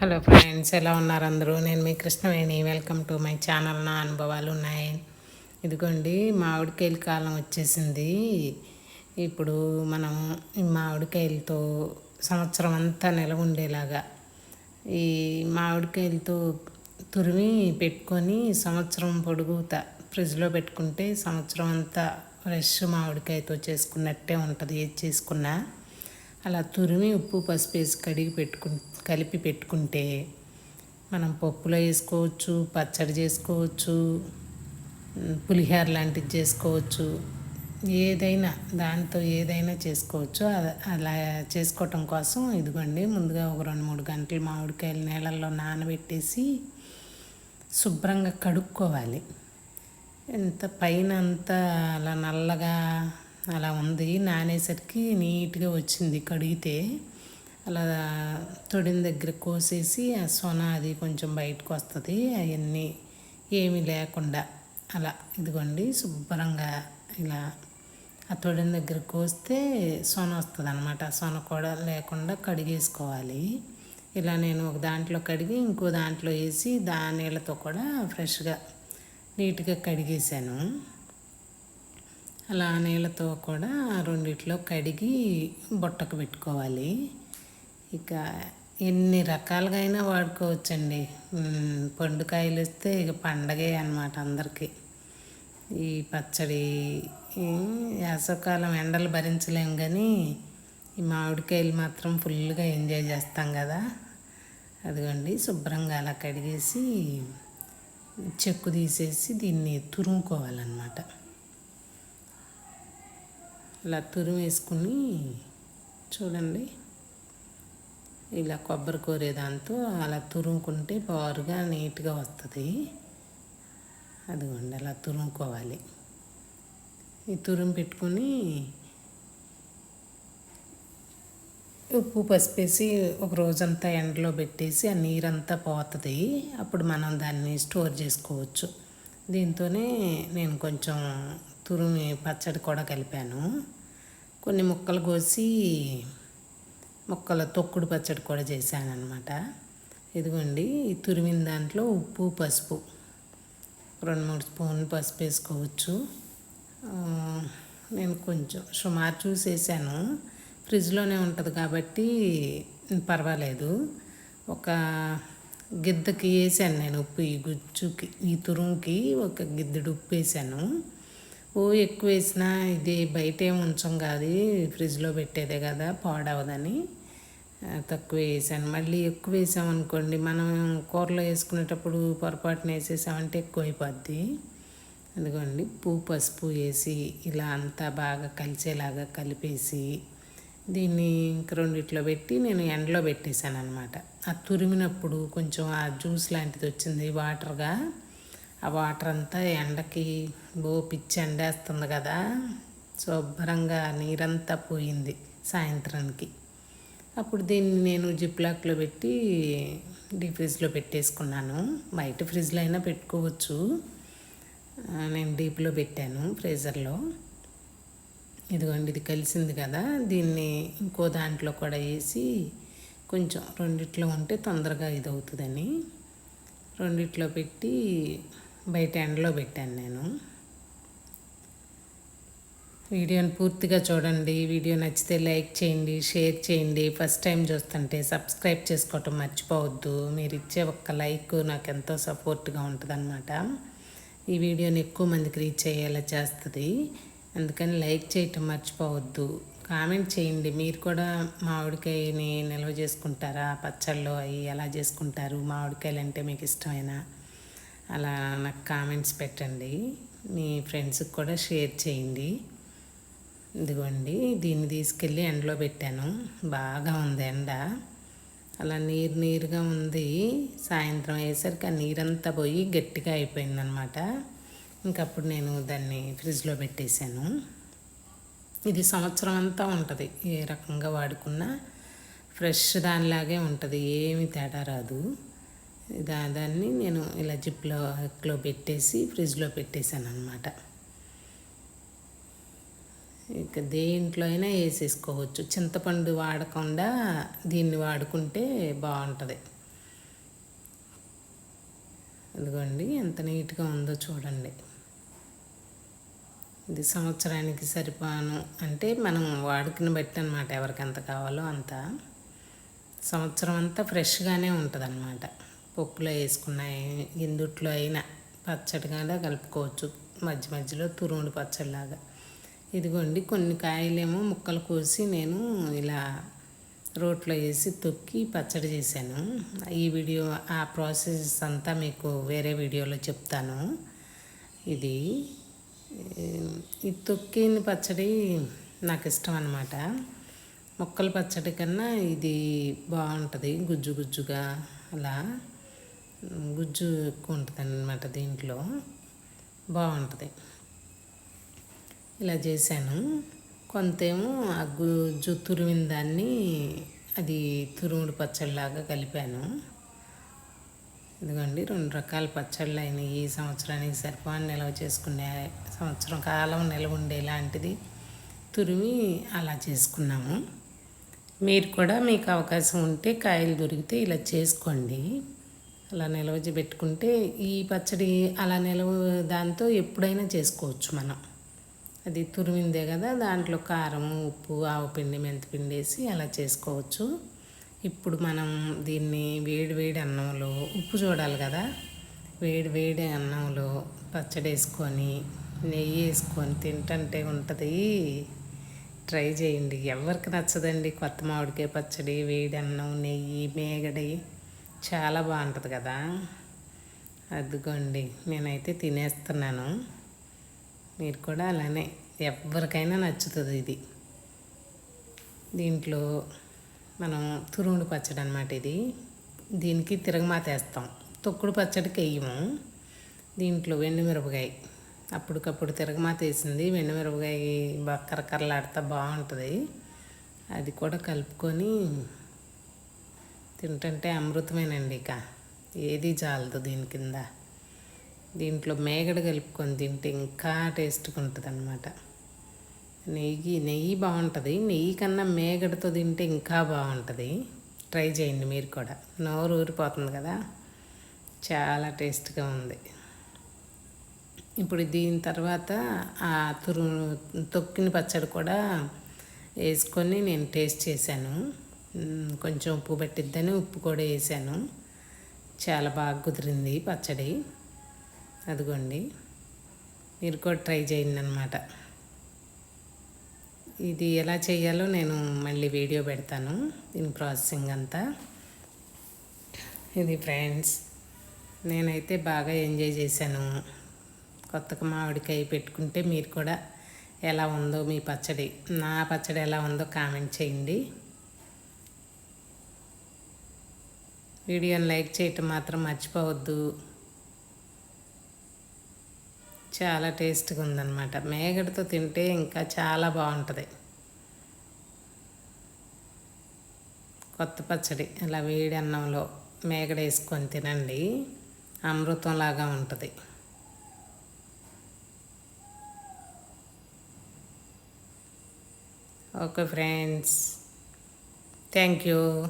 Hello friends ఎలా ఉన్నారు అందరూ? నేను మీ Krishnaveni. Welcome to my channel నా అనుభవాలు ఉన్నాయి. ఇదిగోండి మామిడికాయల కాలం వచ్చేసింది. ఇప్పుడు మనం ఈ మామిడికాయలతో సంవత్సరం అంతా నిలవ ఉండేలాగా ఈ మామిడికాయలతో తురిమి పెట్టుకొని సంవత్సరం పొడుగుతా ఫ్రిడ్జ్లో పెట్టుకుంటే సంవత్సరం అంతా ఫ్రెష్ మామిడికాయతో చేసుకున్నట్టే ఉంటుంది. ఏది చేసుకున్నా అలా తురిమి ఉప్పు పసుపు వేసి కడిగి పెట్టుకుంటే కలిపి పెట్టుకుంటే మనం పప్పులో వేసుకోవచ్చు పచ్చడి చేసుకోవచ్చు పులిహోర లాంటిది చేసుకోవచ్చు ఏదైనా దాంతో ఏదైనా చేసుకోవచ్చు. అలా చేసుకోవటం కోసం ఇదిగోండి ముందుగా ఒక రెండు మూడు గంటలు మామిడికాయలు నీళ్ళల్లో నానబెట్టేసి శుభ్రంగా కడుక్కోవాలి. ఎంత పైన అంతా అలా నల్లగా అలా ఉంది నానేసరికి నీట్గా వచ్చింది కడిగితే అలా తొడిన దగ్గర కోసేసి ఆ సొన అది కొంచెం బయటకు వస్తుంది. అవన్నీ ఏమీ లేకుండా అలా ఇదిగోండి శుభ్రంగా ఇలా ఆ తొడిన దగ్గర కోస్తే సొన వస్తుంది అనమాట సొన కూడా లేకుండా కడిగేసుకోవాలి. ఇలా నేను ఒక దాంట్లో కడిగి ఇంకో దాంట్లో వేసి దా నీళ్ళతో కూడా ఫ్రెష్గా నీట్గా కడిగేసాను అలా నీళ్ళతో కూడా రెండిట్లో కడిగి బుట్టకు పెట్టుకోవాలి. ఇక ఎన్ని రకాలుగా అయినా వాడుకోవచ్చండి. పండుకాయలు వస్తే ఇక పండగే అనమాట అందరికీ. ఈ పచ్చడి వేసవకాలం ఎండలు భరించలేం కానీ ఈ మామిడికాయలు మాత్రం ఫుల్గా ఎంజాయ్ చేస్తాం కదా. అదిగోండి శుభ్రంగా అలా కడిగేసి చెక్కు తీసేసి దీన్ని తురుముకోవాలన్నమాట. ఇలా తురుము వేసుకుని చూడండి. ఇలా కొబ్బరి కోరే దాంతో అలా తురుముకుంటే బారుగా నీట్గా వస్తుంది. అదిగోండి అలా తురుముకోవాలి. ఈ తురుము పెట్టుకొని ఉప్పు పసిపేసి ఒక రోజంతా ఎండలో పెట్టేసి ఆ నీరంతా పోతుంది. అప్పుడు మనం దాన్ని స్టోర్ చేసుకోవచ్చు. దీంతోనే నేను కొంచెం తురిమి పచ్చడి కూడా కలిపాను. కొన్ని ముక్కలు కోసి ముక్కల తొక్కుడు పచ్చడి కూడా చేశాను అనమాట ఇదిగోండి ఈ తురిమిన దాంట్లో ఉప్పు పసుపు. రెండు మూడు స్పూన్లు పసుపు వేసుకోవచ్చు. నేను కొంచెం సుమారు చూసేసాను. ఫ్రిడ్జ్లోనే ఉంటుంది కాబట్టి పర్వాలేదు. ఒక గిద్దకి వేసాను నేను ఉప్పు ఈ గుజ్జుకి ఈ తురుముకి ఒక గిద్దెడు ఉప్పు వేసాను. ఓ ఎక్కువ వేసినా ఇది బయట ఏమి ఉంచం కాదు ఫ్రిడ్జ్లో పెట్టేదే కదా పాడవదని. తక్కువ వేసాను. మళ్ళీ ఎక్కువ వేసామనుకోండి మనం కూరలో వేసుకునేటప్పుడు పొరపాటున వేసేసామంటే ఎక్కువ అయిపోద్ది అందుకోండి పువ్వు పసుపు వేసి ఇలా అంతా బాగా కలిసేలాగా కలిపేసి దీన్ని ఇంక రెండిట్లో పెట్టి నేను ఎండలో పెట్టేశాను అనమాట ఆ తురిమినప్పుడు కొంచెం ఆ జ్యూస్ లాంటిది వచ్చింది వాటర్గా ఆ వాటర్ అంతా ఎండకి బో పిచ్చి ఎండేస్తుంది కదా శుభ్రంగా నీరంతా పోయింది సాయంత్రానికి. అప్పుడు దీన్ని నేను జిప్లాక్లో పెట్టి డీ ఫ్రిడ్జ్లో పెట్టేసుకున్నాను. బయట ఫ్రిడ్జ్లో అయినా పెట్టుకోవచ్చు. నేను డీప్లో పెట్టాను ఫ్రీజర్లో. ఇదిగోండి ఇది కలిసింది కదా. దీన్ని ఇంకో దాంట్లో కూడా వేసి కొంచెం రెండిట్లో ఉంటే తొందరగా ఇది అవుతుందని రెండిట్లో పెట్టి బయట ఎండలో పెట్టాను నేను. వీడియోని పూర్తిగా చూడండి. వీడియో నచ్చితే లైక్ చేయండి షేర్ చేయండి. ఫస్ట్ టైం చూస్తుంటే సబ్స్క్రైబ్ చేసుకోవటం మర్చిపోవద్దు. మీరు ఇచ్చే ఒక్క లైక్ నాకు ఎంతో సపోర్ట్గా ఉంటుందన్నమాట. ఈ వీడియోని ఎక్కువ మందికి రీచ్ అయ్యేలా చేస్తుంది. అందుకని లైక్ చేయటం మర్చిపోవద్దు. కామెంట్ చేయండి. మీరు కూడా మామిడికాయని నిల్వ చేసుకుంటారా? పచ్చళ్ళు అవి ఎలా చేసుకుంటారు? మామిడికాయలు అంటే మీకు ఇష్టమైన? అలా నాకు కామెంట్స్ పెట్టండి. మీ ఫ్రెండ్స్కి కూడా షేర్ చేయండి. ఇదిగోండి దీన్ని తీసుకెళ్ళి ఎండలో పెట్టాను. బాగా ఉంది ఎండ. అలా నీరు నీరుగా ఉంది. సాయంత్రం అయ్యేసరికి ఆ నీరంతా పోయి గట్టిగా అయిపోయిందనమాట. ఇంకప్పుడు నేను దాన్ని ఫ్రిడ్జ్లో పెట్టేశాను. ఇది సంవత్సరం అంతా ఉంటుంది. ఏ రకంగా వాడుకున్నా ఫ్రెష్ దానిలాగే ఉంటుంది. ఏమి తేడా రాదు. దా దాన్ని నేను ఇలా జిప్లో ఎక్లో పెట్టేసి ఫ్రిడ్జ్లో పెట్టేశాను అనమాట ఇక దేంట్లో అయినా వేసేసుకోవచ్చు. చింతపండు వాడకుండా దీన్ని వాడుకుంటే బాగుంటుంది. ఇదిగోండి ఎంత నీట్గా ఉందో చూడండి. ఇది సంవత్సరానికి సరిపాను. అంటే మనం వాడుకుని బట్టి అనమాట ఎవరికి ఎంత కావాలో అంత. సంవత్సరం అంతా ఫ్రెష్గానే ఉంటుంది అనమాట పప్పులో వేసుకున్న ఇందుట్లో అయినా పచ్చడిగా కలుపుకోవచ్చు. మధ్య మధ్యలో తురుముడు పచ్చడిలాగా. ఇదిగోండి కొన్ని కాయలేమో ముక్కలు కోసి నేను ఇలా రోట్లో వేసి తొక్కి పచ్చడి చేశాను. ఈ వీడియో ఆ ప్రాసెస్ అంతా మీకు వేరే వీడియోలో చెప్తాను. ఇది ఈ తొక్కిన పచ్చడి నాకు ఇష్టం అనమాట మొక్కల పచ్చడి కన్నా ఇది బాగుంటుంది గుజ్జు గుజ్జుగా అలా గుజ్జు ఎక్కువ ఉంటుంది అన్నమాట దీంట్లో. బాగుంటుంది. ఇలా చేశాను. కొంతేమో ఆ గుజ్జు తురిమిన దాన్ని అది తురుముడు పచ్చడిలాగా కలిపాను. ఇదిగోండి రెండు రకాల పచ్చళ్ళు అయినాయి. ఈ సంవత్సరానికి సరిపోని నిల్వ చేసుకునే సంవత్సరం కాలం నిల్వ ఉండేలాంటిది తురిమి అలా చేసుకున్నాము. మీరు కూడా మీకు అవకాశం ఉంటే కాయలు దొరికితే ఇలా చేసుకోండి. అలా నిల్వ పెట్టుకుంటే ఈ పచ్చడి అలా నిల్వ దాంతో ఎప్పుడైనా చేసుకోవచ్చు మనం. అది తురిమిందే కదా దాంట్లో కారం ఉప్పు ఆవపిండి మెంతిపిండి వేసి అలా చేసుకోవచ్చు. ఇప్పుడు మనం దీన్ని వేడి వేడి అన్నంలో ఉప్పు చూడాలి కదా వేడి వేడి అన్నంలో పచ్చడి వేసుకొని నెయ్యి వేసుకొని తింటుంటే ఉంటుంది. ట్రై చేయండి. ఎవరికి నచ్చదండి కొత్త మామిడికాయ పచ్చడి వేడి అన్నం నెయ్యి మేగడి. చాలా బాగుంటుంది కదా. అదిగోండి నేనైతే తినేస్తున్నాను. మీరు కూడా అలానే. ఎవరికైనా నచ్చుతుంది ఇది. దీంట్లో మనం తురుముడు పచ్చడి అనమాట ఇది. దీనికి తిరగమాత వేస్తాం. తొక్కుడు పచ్చడికి వేయము దీంట్లో మిరపకాయ. అప్పటికప్పుడు తిరగమాత వేసింది. వెండిమిరపకాయ బాగా బాగుంటుంది. అది కూడా కలుపుకొని తింటుంటే అమృతమేనండి ఇక. ఏది చాలదు దీని కింద. దీంట్లో మేగడ కలుపుకొని తింటే ఇంకా టేస్ట్గా ఉంటుంది అనమాట నెయ్యి నెయ్యి బాగుంటుంది. నెయ్యి కన్నా మేగడతో తింటే ఇంకా బాగుంటుంది. ట్రై చేయండి మీరు కూడా. నోరు ఊరిపోతుంది కదా. చాలా టేస్ట్గా ఉంది. ఇప్పుడు దీని తర్వాత ఆ తురు తొక్కిన పచ్చడి కూడా వేసుకొని నేను టేస్ట్ చేశాను. కొంచెం ఉప్పు పెట్టిద్దని ఉప్పు కూడా వేసాను. చాలా బాగా కుదిరింది పచ్చడి. అదిగోండి. మీరు కూడా ట్రై చేయండి అనమాట ఇది ఎలా చేయాలో నేను మళ్ళీ వీడియో పెడతాను. దీని ప్రాసెసింగ్ అంతా. ఇది ఫ్రెండ్స్ నేనైతే బాగా ఎంజాయ్ చేశాను. కొత్తగా మామిడికాయ పెట్టుకుంటే మీరు కూడా ఎలా ఉందో మీ పచ్చడి నా పచ్చడి ఎలా ఉందో కామెంట్ చేయండి. వీడియోని లైక్ చేయటం మాత్రం మర్చిపోవద్దు. చాలా టేస్ట్గా ఉందన్నమాట. మేగడతో తింటే ఇంకా చాలా బాగుంటుంది. కొత్త పచ్చడి అలా వేడి అన్నంలో మేగడ వేసుకొని తినండి. అమృతంలాగా ఉంటుంది. Okay friends. Thank you.